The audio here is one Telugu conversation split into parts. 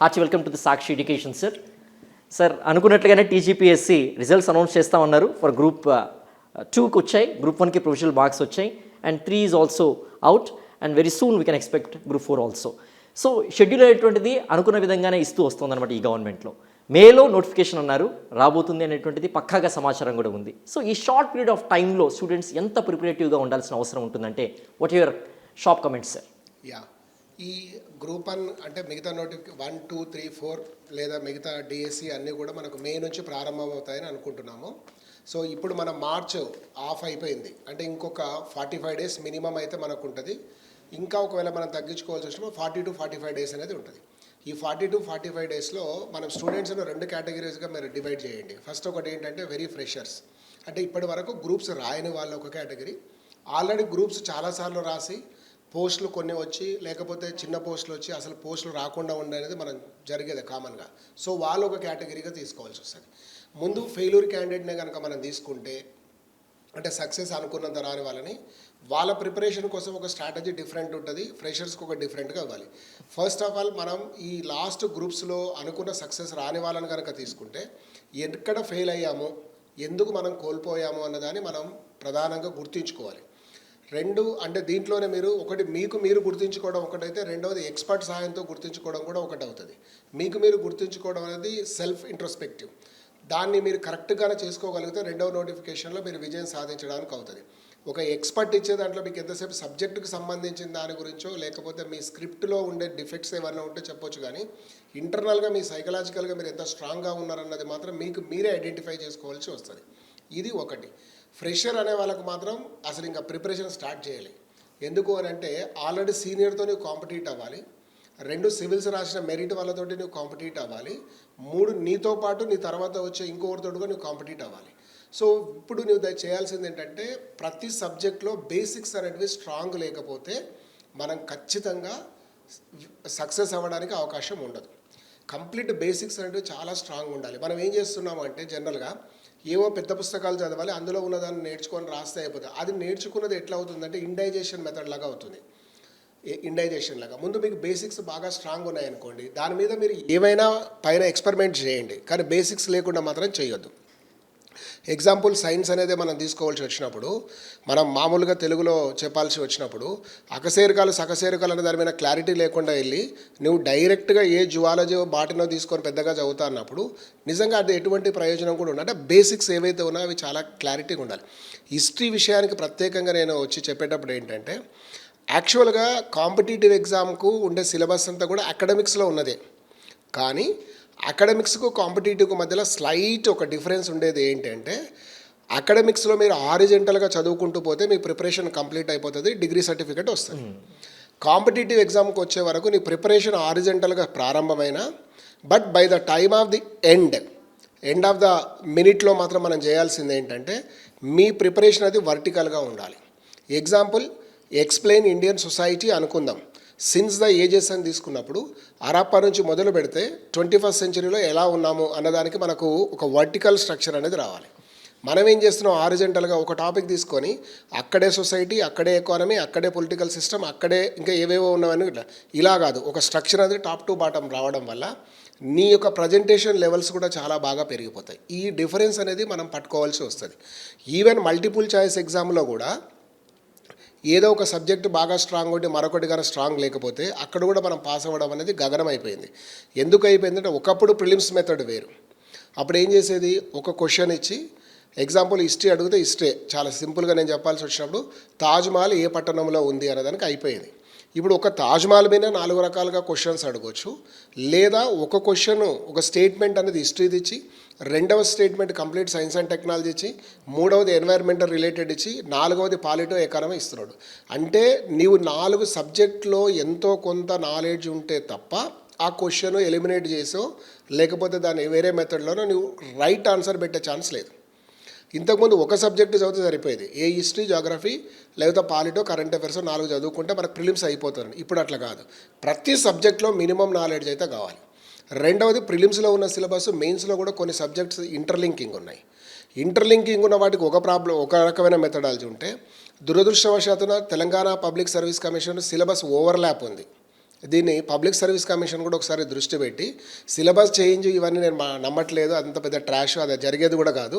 Heart welcome to the Sakshi education sir. Sir అనుకున్నట్లుగానే TGPSC results announce చేస్తామన్నారు. ఫర్ గ్రూప్ టూకి వచ్చాయి. గ్రూప్ వన్కి ప్రొవిజనల్ మార్క్స్ వచ్చాయి. And three is also out. And very soon we can expect group four also. So schedule అనేటువంటిది అనుకున్న విధంగానే ఇస్తూ వస్తుందన్నమాట ఈ గవర్నమెంట్లో. మేలో నోటిఫికేషన్ అన్నారు. రాబోతుంది అనేటువంటిది పక్కాగా సమాచారం కూడా ఉంది. సో ఈ షార్ట్ పీరియడ్ ఆఫ్ టైంలో స్టూడెంట్స్ ఎంత ప్రిపరేటివ్గా ఉండాల్సిన అవసరం ఉంటుందంటే what your shop comments sir yeah ఈ గ్రూప్ వన్ అంటే మిగతా నోటిఫికే వన్ టూ త్రీ ఫోర్ లేదా మిగతా డిఎస్సి అన్నీ కూడా మనకు మే నుంచి ప్రారంభమవుతాయని అనుకుంటున్నాము. సో ఇప్పుడు మన మార్చ్ ఆఫ్ అయిపోయింది. అంటే ఇంకొక ఫార్టీ ఫైవ్ డేస్ మినిమం అయితే మనకు ఉంటుంది ఇంకా ఒకవేళ మనం తగ్గించుకోవాల్సి వచ్చినప్పుడు forty two forty five days అనేది ఉంటుంది. ఈ ఫార్టీ టు ఫార్టీ ఫైవ్ డేస్లో మనం స్టూడెంట్స్ను రెండు కేటగిరీస్గా మీరు డివైడ్ చేయండి. ఫస్ట్ ఒకటి ఏంటంటే వెరీ ఫ్రెషర్స్. అంటే ఇప్పటి వరకు గ్రూప్స్ రాయని వాళ్ళు ఒక కేటగిరీ. ఆల్రెడీ గ్రూప్స్ చాలాసార్లు రాసి పోస్టులు కొన్ని వచ్చి లేకపోతే చిన్న పోస్టులు వచ్చి అసలు పోస్టులు రాకుండా ఉండనేది మనం జరిగేది కామన్గా. సో వాళ్ళు ఒక కేటగిరీగా తీసుకోవాల్సి వస్తుంది. ముందు ఫెయిల్యూర్ క్యాండిడేట్నే కనుక మనం తీసుకుంటే అంటే సక్సెస్ అనుకున్నంత రాని వాళ్ళని వాళ్ళ ప్రిపరేషన్ కోసం ఒక స్ట్రాటజీ డిఫరెంట్ ఉంటుంది ఫ్రెషర్స్కి ఒక డిఫరెంట్గా ఇవ్వాలి. ఫస్ట్ ఆఫ్ ఆల్ మనం ఈ లాస్ట్ గ్రూప్స్లో అనుకున్న సక్సెస్ రాని వాళ్ళని కనుక తీసుకుంటే ఎక్కడ ఫెయిల్ అయ్యాము ఎందుకు మనం కోల్పోయాము అన్నదాన్ని మనం ప్రధానంగా గుర్తుంచుకోవాలి. రెండు అంటే దీంట్లోనే మీరు ఒకటి మీకు మీరు గుర్తుంచుకోవడం ఒకటైతే రెండవది ఎక్స్పర్ట్ సహాయంతో గుర్తుంచుకోవడం కూడా ఒకటి అవుతుంది మీకు మీరు గుర్తుంచుకోవడం అనేది సెల్ఫ్ ఇంట్రోస్పెక్టివ్. దాన్ని మీరు కరెక్ట్గానే చేసుకోగలిగితే రెండవ నోటిఫికేషన్లో మీరు విజయం సాధించడానికి అవుతుంది. ఒక ఎక్స్పర్ట్ ఇచ్చే దాంట్లో మీకు ఎంతసేపు సబ్జెక్టుకు సంబంధించిన దాని గురించో లేకపోతే మీ స్క్రిప్ట్లో ఉండే డిఫెక్ట్స్ ఏమన్నా ఉంటే చెప్పొచ్చు కానీ ఇంటర్నల్గా మీ సైకలాజికల్గా మీరు ఎంత స్ట్రాంగ్గా ఉన్నారన్నది మాత్రం మీకు మీరే ఐడెంటిఫై చేసుకోవాల్సి వస్తుంది. ఇది ఒకటి. ఫ్రెషర్ అనే వాళ్ళకు మాత్రం అసలు ఇంకా ప్రిపరేషన్ స్టార్ట్ చేయాలి. ఎందుకు అని అంటే ఆల్రెడీ సీనియర్తో నువ్వు కాంపిటీట్ అవ్వాలి. రెండు సివిల్స్ రాసిన మెరిట్ వాళ్ళతోటి నువ్వు కాంపిటీట్ అవ్వాలి. మూడు నీతో పాటు నీ తర్వాత వచ్చే ఇంకొకరితో కూడా నువ్వు కాంపిటీట్ అవ్వాలి. సో ఇప్పుడు నువ్వు చేయాల్సింది ఏంటంటే ప్రతి సబ్జెక్ట్లో బేసిక్స్ అనేటివి స్ట్రాంగ్ లేకపోతే మనం ఖచ్చితంగా సక్సెస్ అవ్వడానికి అవకాశం ఉండదు. కంప్లీట్ బేసిక్స్ అనేవి చాలా స్ట్రాంగ్ ఉండాలి. మనం ఏం చేస్తున్నాము అంటే జనరల్గా ఏవో పెద్ద పుస్తకాలు చదవాలి అందులో ఉన్నదాన్ని నేర్చుకొని రాస్తే అయిపోతుంది అది నేర్చుకున్నది ఎట్లా అవుతుందంటే ఇండైజేషన్ మెథడ్ లాగా అవుతుంది. ఇండైజేషన్ లాగా. ముందు మీకు బేసిక్స్ బాగా స్ట్రాంగ్ ఉన్నాయనుకోండి దాని మీద మీరు ఏమైనా పైన ఎక్స్పెరిమెంట్ చేయండి. కానీ బేసిక్స్ లేకుండా మాత్రం చేయొద్దు. ఎగ్జాంపుల్ సైన్స్ అనేది మనం తీసుకోవాల్సి వచ్చినప్పుడు మనం మామూలుగా తెలుగులో చెప్పాల్సి వచ్చినప్పుడు అకసేరుకాలు సకసేరుకాలు అనే దాని మీద క్లారిటీ లేకుండా వెళ్ళి నువ్వు డైరెక్ట్గా ఏ జువాలజీ బాటినో తీసుకొని పెద్దగా చదువుతా అన్నప్పుడు నిజంగా అది ఎటువంటి ప్రయోజనం కూడా ఉండదు. అంటే బేసిక్స్ ఏవైతే ఉన్నాయో అవి చాలా క్లారిటీగా ఉండాలి. హిస్టరీ విషయానికి ప్రత్యేకంగా నేను వచ్చి చెప్పేటప్పుడు ఏంటంటే యాక్చువల్గా కాంపిటేటివ్ ఎగ్జామ్కు ఉండే సిలబస్ అంతా కూడా అకాడమిక్స్లో ఉన్నదే. కానీ అకాడమిక్స్కు కాంపిటేటివ్కు మధ్యలో స్లైట్ ఒక డిఫరెన్స్ ఉండేది ఏంటంటే అకాడమిక్స్లో మీరు ఆరిజెంటల్గా చదువుకుంటూ పోతే మీ ప్రిపరేషన్ కంప్లీట్ అయిపోతుంది డిగ్రీ సర్టిఫికేట్ వస్తుంది. కాంపిటేటివ్ ఎగ్జామ్కి వచ్చే వరకు నీ ప్రిపరేషన్ ఆరిజెంటల్గా ప్రారంభమైన but by the time of the end end of the మినిట్లో మాత్రం మనం చేయాల్సింది ఏంటంటే మీ ప్రిపరేషన్ అది వర్టికల్గా ఉండాలి. ఎగ్జాంపుల్ ఎక్స్ప్లెయిన్ ఇండియన్ సొసైటీ అనుకుందాం. సిన్స్ ద ఏజెస్ అని తీసుకున్నప్పుడు అరాపా నుంచి మొదలు పెడితే ట్వంటీ ఫస్ట్ సెంచరీలో ఎలా ఉన్నాము అన్నదానికి మనకు ఒక వర్టికల్ స్ట్రక్చర్ అనేది రావాలి. మనం ఏం చేస్తున్నాం ఆరిజెంటల్గా ఒక టాపిక్ తీసుకొని అక్కడే సొసైటీ అక్కడే ఎకానమీ అక్కడే పొలిటికల్ సిస్టమ్ అక్కడే ఇంకా ఏవేవో ఉన్నవన్నీ ఇట్లా. ఇలా కాదు ఒక స్ట్రక్చర్ అనేది టాప్ టు బాటం రావడం వల్ల నీ యొక్క ప్రజెంటేషన్ లెవెల్స్ కూడా చాలా బాగా పెరిగిపోతాయి. ఈ డిఫరెన్స్ అనేది మనం పట్టుకోవాల్సి వస్తుంది. ఈవెన్ మల్టిపుల్ చాయిస్ ఎగ్జామ్లో కూడా ఏదో ఒక సబ్జెక్ట్ బాగా స్ట్రాంగ్ ఉంటే మరొకటి కానీ స్ట్రాంగ్ లేకపోతే అక్కడ కూడా మనం పాస్ అవ్వడం అనేది గగనం అయిపోయింది. ఎందుకు అయిపోయిందంటే ఒకప్పుడు ప్రిలిమ్స్ మెథడ్ వేరు. అప్పుడు ఏం చేసేది? ఒక క్వశ్చన్ ఇచ్చి ఎగ్జాంపుల్ హిస్టరీ అడిగితే హిస్టరీ. చాలా సింపుల్గా నేను చెప్పాల్సి వచ్చినప్పుడు తాజ్మహల్ ఏ పట్టణంలో ఉంది అనేదానికి అయిపోయింది. ఇప్పుడు ఒక తాజ్మహల్ మీద నాలుగు రకాలుగా క్వశ్చన్స్ అడగవచ్చు లేదా ఒక క్వశ్చన్ ఒక స్టేట్మెంట్ అనేది హిస్టరీది ఇచ్చి రెండవ statement complete science and technology ఇచ్చి మూడవది ఎన్వైర్మెంటల్ రిలేటెడ్ ఇచ్చి నాలుగవది పాలిటో ఎకానమీ ఇస్తున్నాడు. అంటే నీవు నాలుగు సబ్జెక్ట్లో ఎంతో కొంత నాలెడ్జ్ ఉంటే తప్ప ఆ క్వశ్చన్ ఎలిమినేట్ చేసో లేకపోతే దాన్ని వేరే మెథడ్లోనో నువ్వు రైట్ ఆన్సర్ పెట్టే ఛాన్స్ లేదు. ఇంతకుముందు ఒక సబ్జెక్ట్ చదివితే సరిపోయేది. ఏ హిస్టరీ జాగ్రఫీ లేకపోతే పాలిటో కరెంట్ అఫైర్స్ నాలుగు చదువుకుంటే మనకు ప్రిలిమ్స్ అయిపోతుంది ఇప్పుడు అట్లా కాదు. ప్రతి సబ్జెక్ట్లో మినిమం నాలెడ్జ్ అయితే కావాలి. రెండవది ప్రిలిమ్స్లో ఉన్న సిలబస్ మెయిన్స్లో కూడా కొన్ని సబ్జెక్ట్స్ ఇంటర్లింకింగ్ ఉన్నాయి. ఇంటర్లింకింగ్ ఉన్న వాటికి ఒక ప్రాబ్లం ఒక రకమైన మెథడాలజీ ఉంటే దురదృష్టవశాత్తున Telangana public service commission syllabus overlap ఉంది. దీన్ని పబ్లిక్ సర్వీస్ కమిషన్ కూడా ఒకసారి దృష్టి పెట్టి సిలబస్ చేంజ్ ఇవన్నీ నేను నమ్మట్లేదు అంత పెద్ద ట్రాష్ అది జరిగేది కూడా కాదు.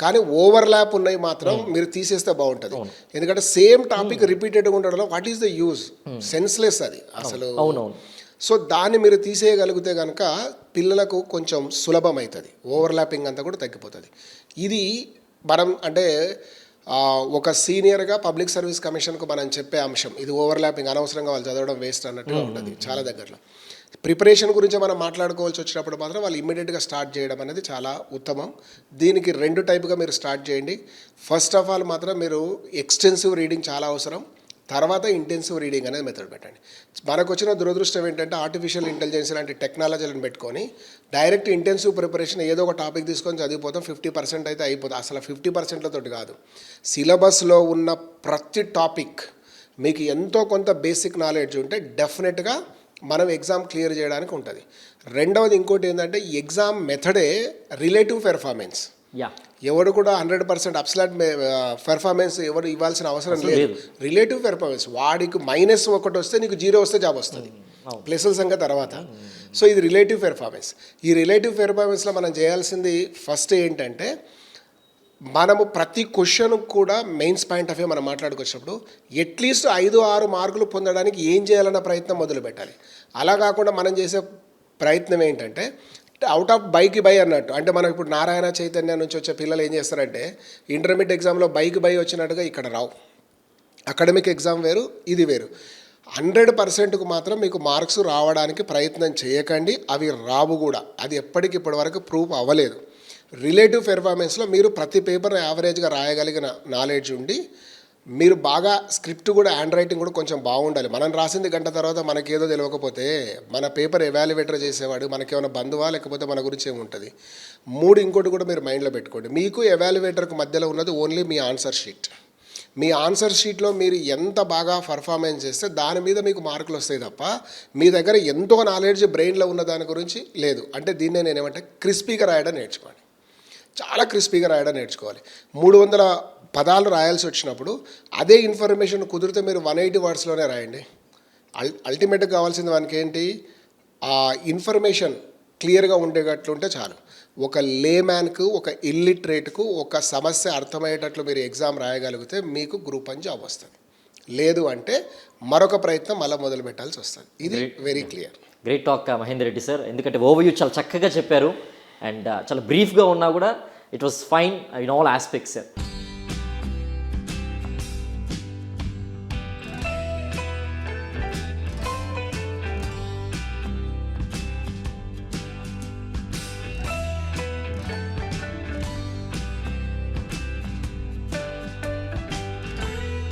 కానీ ఓవర్ ల్యాప్ ఉన్నాయి మాత్రం మీరు తీసేస్తే బాగుంటుంది. ఎందుకంటే సేమ్ టాపిక్ రిపీటెడ్గా ఉండడంలో what is the use? Senseless అది అసలు. సో దాన్ని మీరు తీసేయగలిగితే కనుక పిల్లలకు కొంచెం సులభం అవుతుంది ఓవర్లాపింగ్ అంతా కూడా తగ్గిపోతుంది. ఇది మనం అంటే ఒక సీనియర్గా పబ్లిక్ సర్వీస్ కమిషన్కు మనం చెప్పే అంశం. ఇది ఓవర్లాపింగ్ అనవసరంగా వాళ్ళు చదవడం వేస్ట్ అన్నట్టుగా ఉంటుంది చాలా దగ్గరలో. ప్రిపరేషన్ గురించి మనం మాట్లాడుకోవాల్సి వచ్చినప్పుడు మాత్రం వాళ్ళు ఇమ్మీడియట్గా స్టార్ట్ చేయడం అనేది చాలా ఉత్తమం. దీనికి రెండు టైపుగా మీరు స్టార్ట్ చేయండి. ఫస్ట్ ఆఫ్ ఆల్ మాత్రం మీరు ఎక్స్టెన్సివ్ రీడింగ్ చాలా అవసరం. తర్వాత ఇంటెన్సివ్ రీడింగ్ అనేది మెథడ్ పెట్టండి. మనకు వచ్చిన దురదృష్టం ఏంటంటే ఆర్టిఫిషియల్ ఇంటెలిజెన్స్ లాంటి టెక్నాలజీలను పెట్టుకొని డైరెక్ట్ ఇంటెన్సివ్ ప్రిపరేషన్ ఏదో ఒక టాపిక్ తీసుకొని చదివిపోతాం. ఫిఫ్టీ పర్సెంట్ అయితే అయిపోతుంది అసలు ఫిఫ్టీ పర్సెంట్లతోటి కాదు. సిలబస్లో ఉన్న ప్రతి టాపిక్ మీకు ఎంతో కొంత బేసిక్ నాలెడ్జ్ ఉంటే డెఫినెట్గా మనం ఎగ్జామ్ క్లియర్ చేయడానికి ఉంటుంది. రెండవది ఇంకోటి ఏంటంటే ఎగ్జామ్ మెథడే రిలేటివ్ పెర్ఫార్మెన్స్ యా ఎవడు కూడా హండ్రెడ్ పర్సెంట్ అప్స్లాట్ పెర్ఫార్మెన్స్ ఎవరు ఇవ్వాల్సిన అవసరం లేదు. లేదు. రిలేటివ్ పెర్ఫార్మెన్స్ వాడికి మైనస్ ఒకటి వస్తే నీకు జీరో వస్తే జాబ్ వస్తుంది. ప్లస్ల సంఖ్య తర్వాత. సో ఇది రిలేటివ్ పెర్ఫార్మెన్స్ ఈ రిలేటివ్ పెర్ఫార్మెన్స్లో మనం చేయాల్సింది ఫస్ట్ ఏంటంటే మనము ప్రతి క్వశ్చన్ కూడా మెయిన్స్ పాయింట్ ఆఫ్ వ్యూ మనం మాట్లాడుకొచ్చినప్పుడు ఎట్లీస్ట్ ఐదు ఆరు మార్కులు పొందడానికి ఏం చేయాలన్న ప్రయత్నం మొదలు పెట్టాలి అలా కాకుండా మనం చేసే ప్రయత్నం ఏంటంటే అవుట్ ఆఫ్ బైక్ బై అన్నట్టు అంటే మనకు ఇప్పుడు నారాయణ చైతన్య నుంచి వచ్చే పిల్లలు ఏం చేస్తారంటే ఇంటర్మీడియట్ ఎగ్జామ్లో బైక్ బై వచ్చినట్టుగా ఇక్కడ రావు. అకాడమిక్ ఎగ్జామ్ వేరు ఇది వేరు. హండ్రెడ్ పర్సెంట్కు మాత్రం మీకు మార్క్స్ రావడానికి ప్రయత్నం చేయకండి అవి రావు కూడా. అది ఎప్పటికిప్పటి వరకు ప్రూఫ్ అవ్వలేదు. రిలేటివ్ పెర్ఫార్మెన్స్లో మీరు ప్రతి పేపర్ యావరేజ్గా రాయగలిగిన నాలెడ్జ్ ఉండి మీరు బాగా స్క్రిప్ట్ కూడా హ్యాండ్ రైటింగ్ కూడా కొంచెం బాగుండాలి. మనం రాసింది గంట తర్వాత మనకేదో తెలియకపోతే మన పేపర్ ఎవాల్యుయేటర్ చేసేవాడు మనకేమైనా బంధువా లేకపోతే మన గురించి ఏముంటుంది? మూడు ఇంకోటి కూడా మీరు మైండ్లో పెట్టుకోండి. మీకు ఎవాల్యుయేటర్కి మధ్యలో ఉన్నది ఓన్లీ మీ ఆన్సర్ షీట్. మీ ఆన్సర్ షీట్లో మీరు ఎంత బాగా పర్ఫార్మెన్స్ చేస్తే దాని మీద మీకు మార్కులు వస్తాయి తప్ప మీ దగ్గర ఎంతో నాలెడ్జ్ బ్రెయిన్లో ఉన్న దాని గురించి లేదు. అంటే దీన్నే నేను ఏమంటే క్రిస్పీగా రాయడం నేర్చుకోండి. చాలా క్రిస్పీగా రాయడం నేర్చుకోవాలి. మూడు వందల పదాలు రాయాల్సి వచ్చినప్పుడు అదే ఇన్ఫర్మేషన్ కుదిరితే మీరు వన్ ఎయిటీ వర్డ్స్లోనే రాయండి. అల్ అల్టిమేట్గా కావాల్సింది మనకి ఏంటి ఆ ఇన్ఫర్మేషన్ క్లియర్గా ఉండేటట్లుంటే చాలు. ఒక లేమ్యాన్కు ఒక ఇల్లిటరేట్కు ఒక సమస్య అర్థమయ్యేటట్లు మీరు ఎగ్జామ్ రాయగలిగితే మీకు గ్రూప్ వన్ జాబ్ వస్తుంది. లేదు అంటే మరొక ప్రయత్నం మళ్ళీ మొదలు పెట్టాల్సి వస్తుంది. ఇది very clear great talk Mahender Reddy sir. ఎందుకంటే ఓవర్వ్యూ చాలా చక్కగా చెప్పారు. అండ్ uh, చాలా బ్రీఫ్గా ఉన్నా కూడా it was fine in all aspects sir